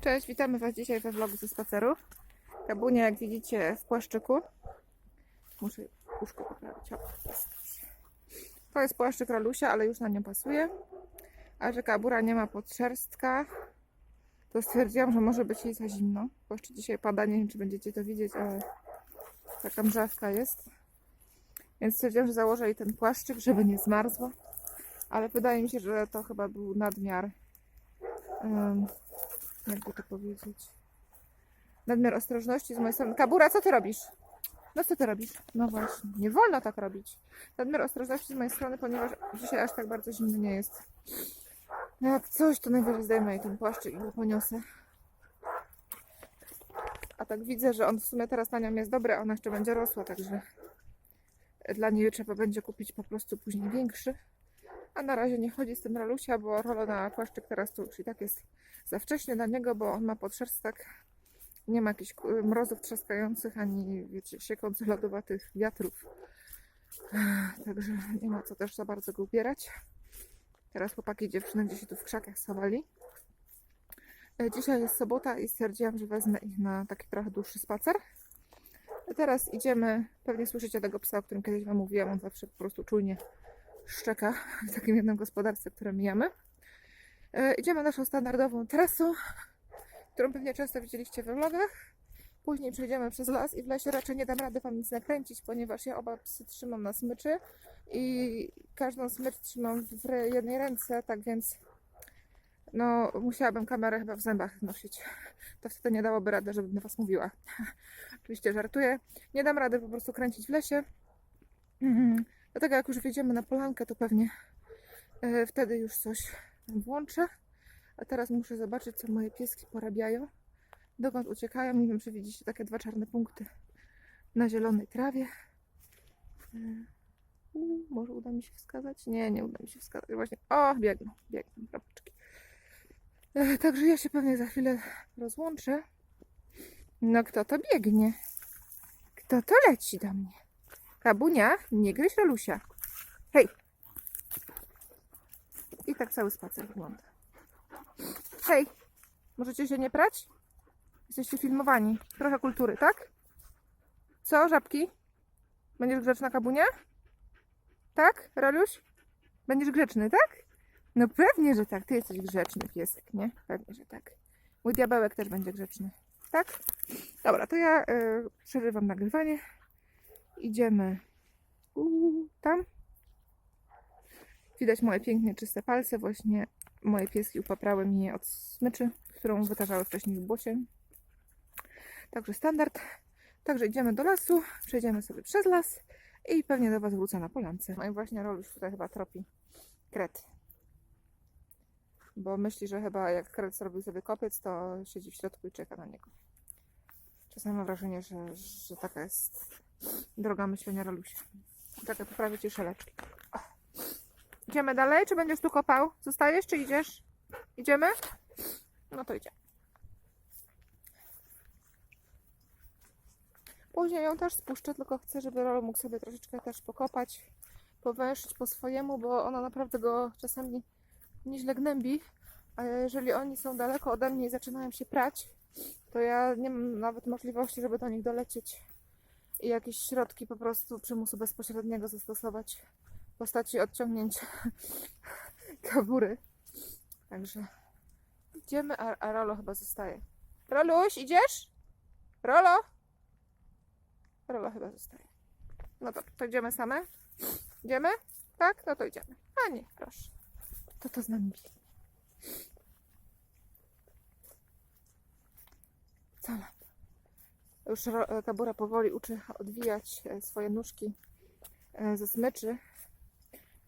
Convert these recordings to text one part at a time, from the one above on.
Cześć, witamy Was dzisiaj we vlogu ze spacerów. Kabunia, jak widzicie, w płaszczyku. Muszę łóżko poprawić. To jest płaszczyk Ralusia, ale już na nią pasuje. A że kabura nie ma podszerstka, to stwierdziłam, że może być jej za zimno. Bo dzisiaj pada, nie wiem czy będziecie to widzieć, ale taka mrzawka jest. Więc stwierdziłam, że założę jej ten płaszczyk, żeby nie zmarzła. Ale wydaje mi się, że to chyba był nadmiar. em, jakby to powiedzieć, nadmiar ostrożności z mojej strony. Kabura, co ty robisz? No co ty robisz? No właśnie, nie wolno tak robić. Nadmiar ostrożności z mojej strony, ponieważ dzisiaj aż tak bardzo zimno nie jest. Jak coś, to najwyżej zdejmę jej ten płaszczyk i go poniosę. A tak widzę, że on w sumie teraz na nią jest dobry, a ona jeszcze będzie rosła, także dla niej trzeba będzie kupić po prostu później większy. A na razie nie chodzi z tym ralusia, bo rolo na płaszczyk teraz to już i tak jest za wcześnie dla niego, bo on ma podszerstak. Nie ma jakichś mrozów trzaskających, ani wiecie, siekących lodowatych wiatrów. Także nie ma co też za bardzo go ubierać. Teraz chłopaki i dziewczyny gdzieś tu w krzakach schowali. E, Dzisiaj jest sobota i stwierdziłam, że wezmę ich na taki trochę dłuższy spacer. A Teraz idziemy, pewnie słyszycie tego psa, o którym kiedyś Wam mówiłam, on zawsze po prostu czujnie szczeka w takim jednym gospodarstwie, które mijamy. E, idziemy naszą standardową trasą, którą pewnie często widzieliście we vlogach. Później przejdziemy przez las i w lesie raczej nie dam rady Wam nic nakręcić, ponieważ ja oba psy trzymam na smyczy i każdą smycz trzymam w jednej ręce, tak więc no musiałabym kamerę chyba w zębach nosić. To wtedy nie dałoby rady, żebym do Was mówiła. Oczywiście żartuję. Nie dam rady po prostu kręcić w lesie. Dlatego jak już wyjdziemy na polankę, to pewnie e, wtedy już coś włączę. A teraz muszę zobaczyć, co moje pieski porabiają. Dokąd uciekają. Nie wiem, czy widzicie takie dwa czarne punkty na zielonej trawie. E, u, może uda mi się wskazać? Nie, nie uda mi się wskazać. Właśnie. O, biegną, biegną, robaczki. E, Także ja się pewnie za chwilę rozłączę. No kto to biegnie? Kto to leci do mnie? Kabunia, nie gryź Rolusia. Hej! I tak cały spacer wygląda. Hej! Możecie się nie prać? Jesteście filmowani. Trochę kultury, tak? Co, żabki? Będziesz grzeczna, Kabunia? Tak, Roluś? Będziesz grzeczny, tak? No pewnie, że tak. Ty jesteś grzeczny piesek, nie? Pewnie, że tak. Mój diabełek też będzie grzeczny. Tak? Dobra, to ja y, przerywam nagrywanie. Idziemy Uuu, tam. Widać moje pięknie czyste palce. Właśnie moje pieski upaprały mi je od smyczy, którą wytarzały wcześniej w błocie. Także standard. Także idziemy do lasu, przejdziemy sobie przez las i pewnie do Was wrócę na polance. No i właśnie Roluś tutaj chyba tropi kret. Bo myśli, że chyba jak kret zrobił sobie kopiec, to siedzi w środku i czeka na niego. Czasem mam wrażenie, że, że taka jest droga myślenia Rolusia. Czekaj, poprawię Ci szeleczki. Idziemy dalej, czy będziesz tu kopał? Zostajesz, czy idziesz? Idziemy? No to idziemy. Później ją też spuszczę, tylko chcę, żeby Rolo mógł sobie troszeczkę też pokopać, powęszyć po swojemu, bo ona naprawdę go czasami nieźle gnębi. A jeżeli oni są daleko ode mnie i zaczynają się prać, to ja nie mam nawet możliwości, żeby do nich dolecieć i jakieś środki po prostu przymusu bezpośredniego zastosować w postaci odciągnięcia kabury. Także idziemy, a, a Rolo chyba zostaje. Roluś, idziesz? Rolo? Rolo chyba zostaje. No to, to idziemy same? Idziemy? Tak? No to idziemy. A nie, proszę. To to z nami biegnie. Nam? Już Kabura powoli uczy odwijać e, swoje nóżki e, ze smyczy,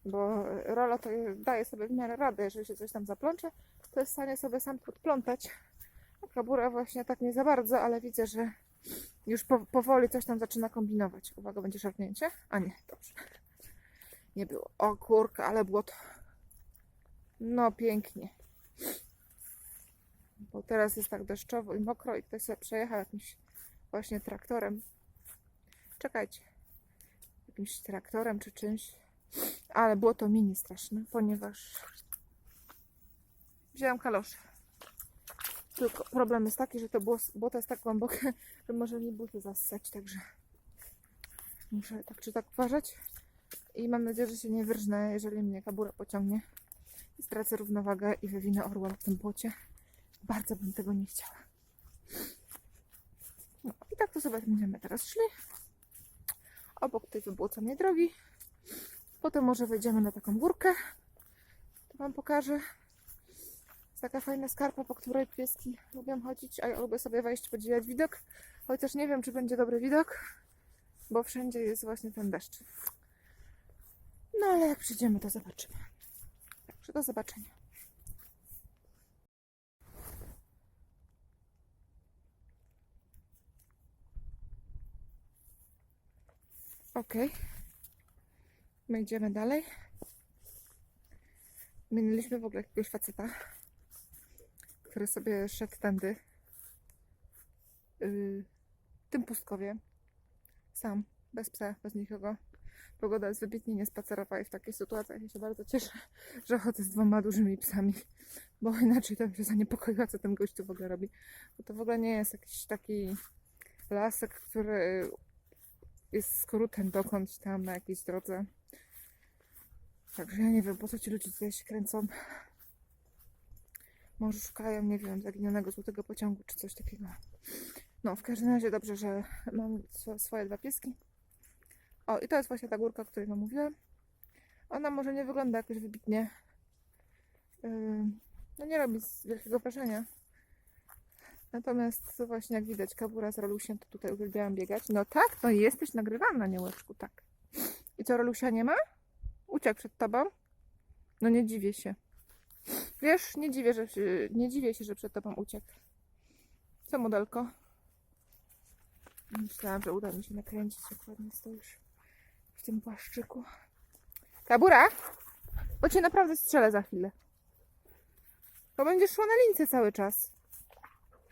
bo e, Rolo to daje sobie w miarę radę, jeżeli się coś tam zaplącze, to jest w stanie sobie sam podplątać. Kabura właśnie tak nie za bardzo, ale widzę, że już po, powoli coś tam zaczyna kombinować. Uwaga, będzie szarpnięcie? A nie, dobrze. Nie było. O kurka, ale błoto. No pięknie. Bo teraz jest tak deszczowo i mokro i ktoś sobie przejechał jakimś właśnie traktorem. Czekajcie. Jakimś traktorem czy czymś. Ale było to mini straszne, ponieważ wziąłem kalosze. Tylko problem jest taki, że to błos- błoto jest tak głębokie, że może mi buty zassać, także muszę tak czy tak uważać. I mam nadzieję, że się nie wyrżnę, jeżeli mnie kabura pociągnie i stracę równowagę i wywinę orła w tym błocie. Bardzo bym tego nie chciała. To sobie będziemy teraz szli. Obok tej wybłoconej drogi. Potem może wejdziemy na taką górkę. To Wam pokażę. Jest taka fajna skarpa, po której pieski lubią chodzić, a ja lubię sobie wejść, podziwiać widok. Chociaż nie wiem, czy będzie dobry widok, bo wszędzie jest właśnie ten deszcz. No ale jak przyjdziemy, to zobaczymy. Także do zobaczenia. Ok. My idziemy dalej. Minęliśmy w ogóle jakiegoś faceta, który sobie szedł tędy. Yy, tym pustkowie. Sam, bez psa, bez nikogo. Pogoda jest wybitnie niespacerowa i w takich sytuacjach ja się bardzo cieszę, że chodzę z dwoma dużymi psami, bo inaczej to bym się zaniepokoiła, co ten gościu w ogóle robi. Bo to w ogóle nie jest jakiś taki lasek, który jest skrótem dokądś tam na jakiejś drodze. Także ja nie wiem, po co ci ludzie tutaj się kręcą. Może szukają, nie wiem, zaginionego złotego pociągu czy coś takiego. No, w każdym razie dobrze, że mam swo- swoje dwa pieski. O, i to jest właśnie ta górka, o której wam mówiłam. Ona może nie wygląda jakoś wybitnie. Yy, no nie robi wielkiego wrażenia. Natomiast właśnie jak widać, kabura z Rolusiem to tutaj uwielbiałam biegać. No tak, no jesteś nagrywana, niełeczku, tak. I co, Rolusia nie ma? Uciekł przed tobą? No nie dziwię się. Wiesz, nie dziwię, że nie dziwię się, że przed tobą uciekł. Co, modelko? Myślałam, że uda mi się nakręcić, jak ładnie stoisz w tym płaszczyku. Kabura! Bo cię naprawdę strzelę za chwilę. To będziesz szła na lince cały czas.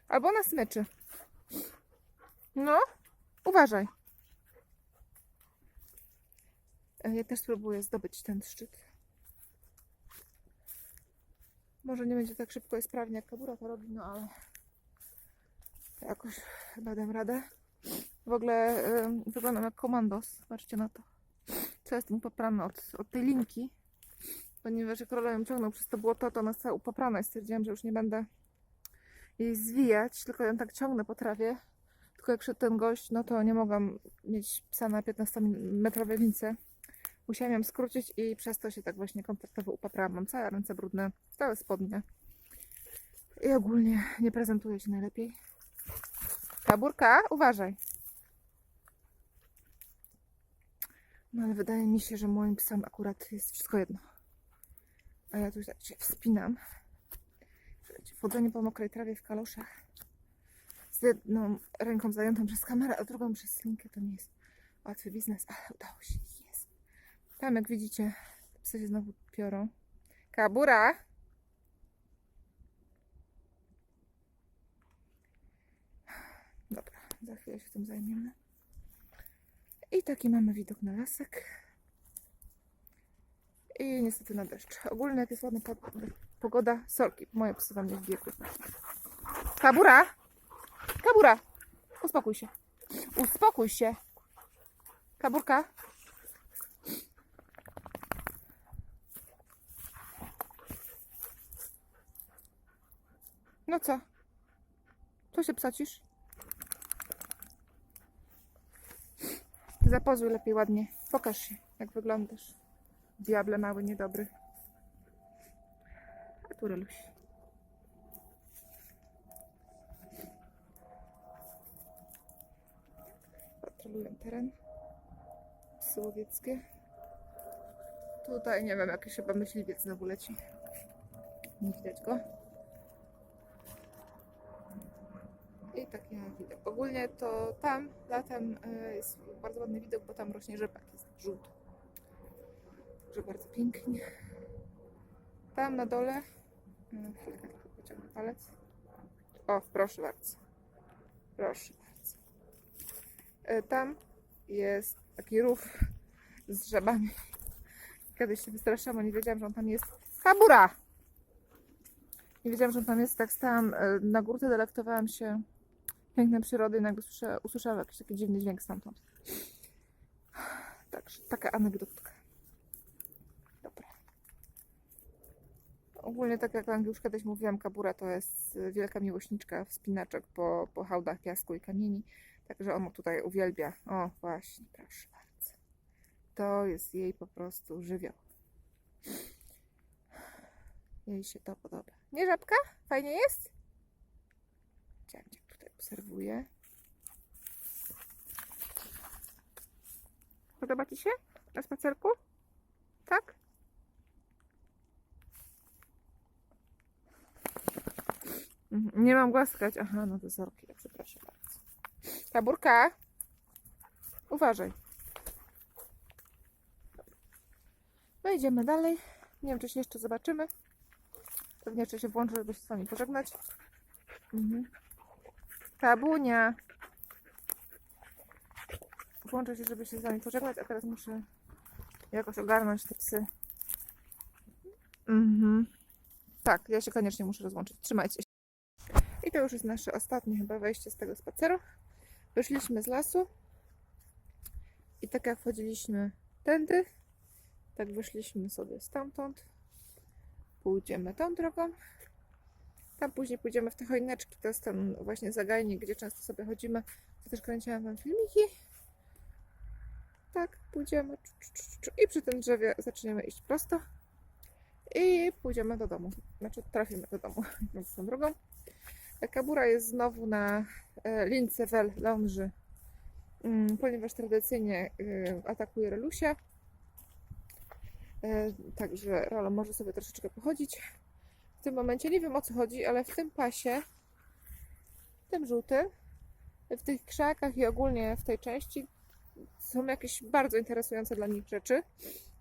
Albo na smyczy. No, uważaj. E, Ja też spróbuję zdobyć ten szczyt. Może nie będzie tak szybko i sprawnie, jak kabura to robi, no ale jakoś chyba dam radę. W ogóle y, wyglądam jak komandos. Zobaczcie na to. Co jest mu poprane od, od tej linki. Ponieważ jak Rola ją ciągnął przez to błoto, to ona jest cała upoprana i stwierdziłam, że już nie będę jej zwijać, tylko ją tak ciągnę po trawie. Tylko jak szedł ten gość, no to nie mogłam mieć psa na 15-metrowej lince. Musiałam ją skrócić i przez to się tak właśnie komfortowo upaprałam. Mam całe ręce brudne, całe spodnie. I ogólnie nie prezentuje się najlepiej. Kaburka, uważaj. No ale wydaje mi się, że moim psom akurat jest wszystko jedno. A ja tu tak się wspinam. Wchodzenie po mokrej trawie w kaloszach z jedną ręką zajętą przez kamerę, a drugą przez linkę to nie jest łatwy biznes, ale udało się. Jest. Tam jak widzicie, psy się znowu piorą. Kabura! Dobra, za chwilę się tym zajmiemy. I taki mamy widok na lasek. I niestety na deszcz. Ogólnie jak jest ładna po- pogoda, sorki, moje psy wam nie wbiegły. Kabura! Kabura! Uspokój się. Uspokój się. Kaburka. No co? Co się psacisz? Zapozuj lepiej ładnie. Pokaż się, jak wyglądasz. Diable mały, niedobry. A tu Reluś. Patrolują teren. Psy łowieckie. Tutaj nie wiem, jakiś chyba myśliwiec znowu leci. Nie widać go. I taki mam widok. Ogólnie to tam latem e, jest bardzo ładny widok, bo tam rośnie rzepak, jest żółty. Także bardzo pięknie. Tam na dole, chwilkę tylko pociągnę palec. O, proszę bardzo. Proszę bardzo. E, Tam jest taki rów z żabami. Kiedyś się wystraszyłam, bo nie wiedziałam, że on tam jest. Kabura! Nie wiedziałam, że on tam jest. Tak stałam e, na górce, delektowałam się pięknem przyrody i nagle usłyszałam jakiś taki dziwny dźwięk stamtąd. Także taka anegdotka. Dobra. Ogólnie tak jak już kiedyś mówiłam, Kabura to jest wielka miłośniczka wspinaczek po, po hałdach piasku i kamieni. Także on tutaj uwielbia. O, właśnie, proszę bardzo. To jest jej po prostu żywioł. Jej się to podoba. Nie żabka? Fajnie jest? Ciamciak tutaj obserwuje. Podoba Ci się na spacerku? Tak? Nie mam głaskać. Aha, no to zorki. Ja przepraszam bardzo. Kaburka? Uważaj. No idziemy dalej. Nie wiem, czy się jeszcze zobaczymy. Pewnie jeszcze się włączę, żeby się z Wami pożegnać. Mhm. Kabunia. Włączę się, żeby się z Wami pożegnać, a teraz muszę jakoś ogarnąć te psy. Mhm. Tak, ja się koniecznie muszę rozłączyć. Trzymajcie się. I to już jest nasze ostatnie chyba wejście z tego spaceru. Wyszliśmy z lasu. I tak jak wchodziliśmy tędy, tak wyszliśmy sobie stamtąd. Pójdziemy tą drogą. Tam później pójdziemy w te choineczki. To jest ten właśnie zagajnik, gdzie często sobie chodzimy. To też kręciłam wam filmiki. Tak, pójdziemy. I przy tym drzewie zaczniemy iść prosto. I pójdziemy do domu. Znaczy trafimy do domu tą drogą. Kabura jest znowu na e, lince Wel Lounge, mm, ponieważ tradycyjnie y, atakuje Relusia. E, Także Rolo może sobie troszeczkę pochodzić. W tym momencie nie wiem o co chodzi, ale w tym pasie, tym żółtym, w tych krzakach i ogólnie w tej części są jakieś bardzo interesujące dla nich rzeczy.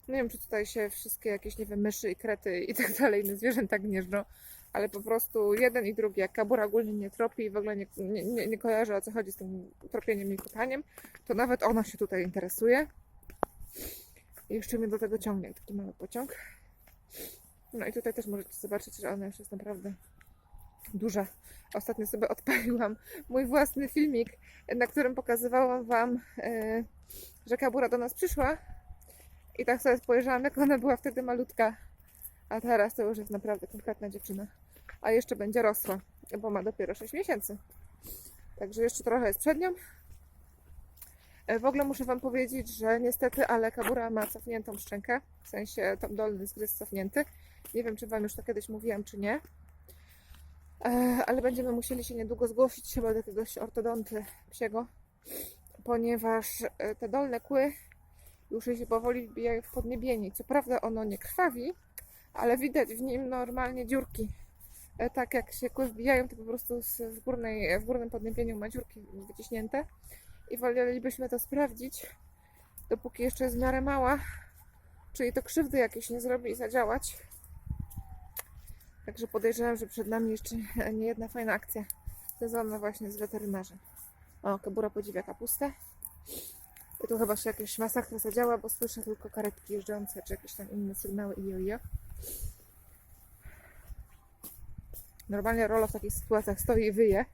Nie wiem, czy tutaj się wszystkie jakieś, nie wiem, myszy i krety i tak dalej, inne zwierzęta gnieżdżą, ale po prostu jeden i drugi, jak kabura ogólnie nie tropi i w ogóle nie, nie, nie, kojarzy o co chodzi z tym tropieniem i kopaniem, to nawet ona się tutaj interesuje. I jeszcze mnie do tego ciągnie, taki mały pociąg. No i tutaj też możecie zobaczyć, że ona już jest naprawdę duża. Ostatnio sobie odpaliłam mój własny filmik, na którym pokazywałam Wam, e, że Kabura do nas przyszła. I tak sobie spojrzałam, jak ona była wtedy malutka. A teraz to już jest naprawdę konkretna dziewczyna. A jeszcze będzie rosła, bo ma dopiero 6 miesięcy. Także jeszcze trochę jest przed nią. E, W ogóle muszę Wam powiedzieć, że niestety, ale Kabura ma cofniętą szczękę. W sensie tam dolny zgryz cofnięty. Nie wiem, czy Wam już to kiedyś mówiłam, czy nie. E, Ale będziemy musieli się niedługo zgłosić chyba do jakiegoś ortodonty psiego, ponieważ e, te dolne kły już się powoli wbijają w podniebienie. Co prawda ono nie krwawi, ale widać w nim normalnie dziurki. E, Tak jak się kły wbijają, to po prostu w, górnej, w górnym podniebieniu ma dziurki wyciśnięte. I wolelibyśmy to sprawdzić, dopóki jeszcze jest w miarę mała, czyli to krzywdy jakieś nie zrobi i zadziałać. Także podejrzewam, że przed nami jeszcze nie jedna fajna akcja związana właśnie z weterynarzem. O, Kabura podziwia kapustę. I tu chyba się jakaś masakra zadziała, bo słyszę tylko karetki jeżdżące, czy jakieś tam inne sygnały i jojo. Normalnie Rolo w takich sytuacjach stoi i wyje,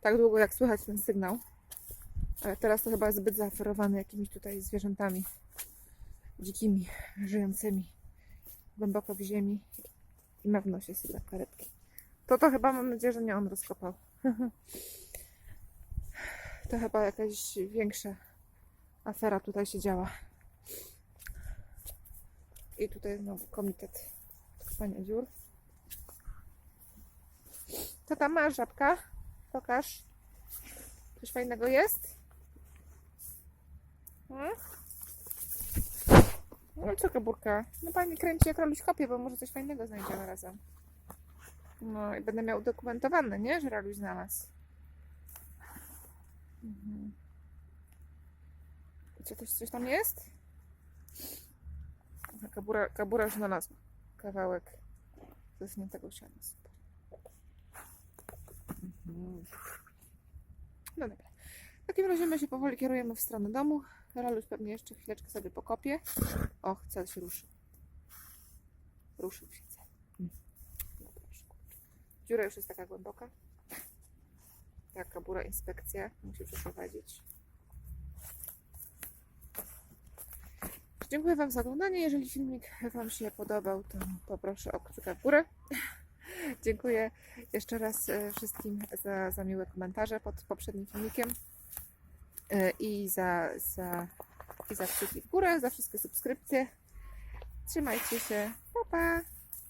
tak długo jak słychać ten sygnał. Ale teraz to chyba jest zbyt zaaferowany jakimiś tutaj zwierzętami dzikimi, żyjącymi głęboko w ziemi i ma w nosie sygnał karetki. To to chyba mam nadzieję, że nie on rozkopał. to chyba jakaś większa afera tutaj się działa. I tutaj znowu komitet trwania dziur. Co tam masz, żabka? Pokaż. Coś fajnego jest? Hmm? No co kaburka? No pani kręci jak Raluś kopie, bo może coś fajnego znajdziemy razem. No i będę miał udokumentowane, nie? Że Raluś znalazł. Mhm. Co, coś, coś tam jest? Kabura, kabura już znalazła kawałek zasuniętego siana. Super. Mhm. No dobra. W takim razie my się powoli kierujemy w stronę domu. Raluś pewnie jeszcze chwileczkę sobie pokopie. O, chce się ruszył. Ruszył się. Mm. No. Dziura już jest taka głęboka. Taka bura inspekcja musi przeprowadzić. Dziękuję Wam za oglądanie. Jeżeli filmik Wam się podobał, to poproszę o kciuka w górę. Dziękuję jeszcze raz e, wszystkim za, za miłe komentarze pod poprzednim filmikiem E, i za, za, i za kciuki w górę, za wszystkie subskrypcje. Trzymajcie się. Pa, pa!